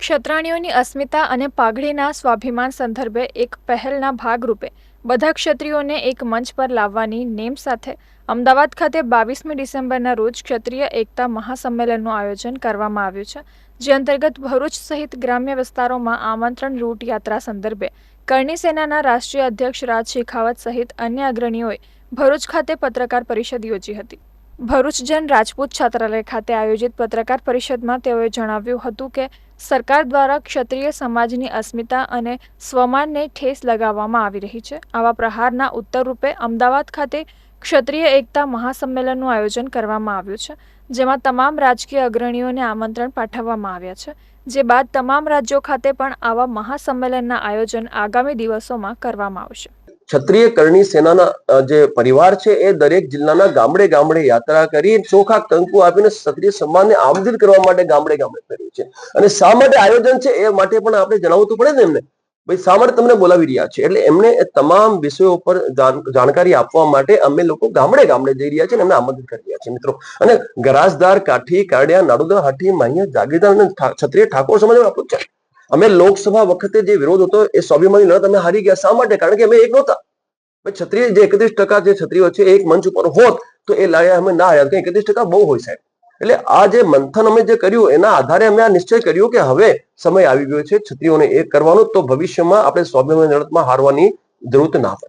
ક્ષત્રાણીઓની અસ્મિતા અને પાઘડીના સ્વાભિમાન સંદર્ભે એક પહેલના ભાગરૂપે બધા ક્ષત્રિયોને એક મંચ પર લાવવાની નેમ સાથે અમદાવાદ ખાતે બાવીસમી ડિસેમ્બરના રોજ ક્ષત્રિય એકતા મહાસંમેલનનું આયોજન કરવામાં આવ્યું છે, જે અંતર્ગત ભરૂચ સહિત ગ્રામ્ય વિસ્તારોમાં આમંત્રણ રૂટ યાત્રા સંદર્ભે કરણી સેનાના રાષ્ટ્રીય અધ્યક્ષ રાજ શેખાવત સહિત અન્ય અગ્રણીઓએ ભરૂચ ખાતે પત્રકાર પરિષદ યોજી હતી. ભરૂચ જન રાજપૂત છાત્રાલય ખાતે આયોજિત પત્રકાર પરિષદમાં તેઓએ જણાવ્યું હતું કે સરકાર દ્વારા ક્ષત્રિય સમાજની અસ્મિતા અને સ્વમાનને ઠેસ લગાવવામાં આવી રહી છે. આવા પ્રહારના ઉત્તરરૂપે અમદાવાદ ખાતે ક્ષત્રિય એકતા મહાસંમેલનનું આયોજન કરવામાં આવ્યું છે, જેમાં તમામ રાજકીય અગ્રણીઓને આમંત્રણ પાઠવવામાં આવ્યા છે. જે બાદ તમામ રાજ્યો ખાતે પણ આવા મહાસંમેલનના આયોજન આગામી દિવસોમાં કરવામાં આવશે. ક્ષત્રિય કરણી સેનાના જે પરિવાર છે, એ દરેક જિલ્લાના ગામડે ગામડે યાત્રા કરી ચોખા, કંકુ આપીને ક્ષત્રિય સમાજને આમંત્રિત કરવા માટે ગામડે ગામડે કર્યું છે. અને શા માટે આયોજન છે, એ માટે પણ આપણે જણાવવું તો પડે ને એમને. ભાઈ, શા માટે તમને બોલાવી રહ્યા છે? એટલે એમને તમામ વિષયો પર જાણ- જાણકારી આપવા માટે અમે લોકો ગામડે ગામડે જઈ રહ્યા છે અને એમને આમંત્રિત કરી રહ્યા છે મિત્રો. અને ગરાસદાર કાઠી કાડિયા નાડુદા હાટી માહિયા, જાગીરદાર અને ક્ષત્રિય ઠાકોર સમાજ આપણું છે અમે લોકસભા વખતે જે વિરોધ હતો એ સ્વાભિમાની લડત અમે હારી ગયા. શા માટે? કારણ કે અમે એક નહોતા. ભાઈ જે એકત્રીસ ટકા જે છત્રીઓ છે, એક મંચ ઉપર હોત તો એ લડ્યા અમે ના હાર્યા. એકત્રીસ ટકા બહુ હોય સાહેબ. એટલે આ જે મંથન અમે જે કર્યું, એના આધારે અમે આ નિશ્ચય કર્યો કે હવે સમય આવી ગયો છે, છત્રીઓને એક કરવાનો. તો ભવિષ્યમાં આપણે સ્વાભિમાની લડતમાં હારવાની જરૂરત ના પડે.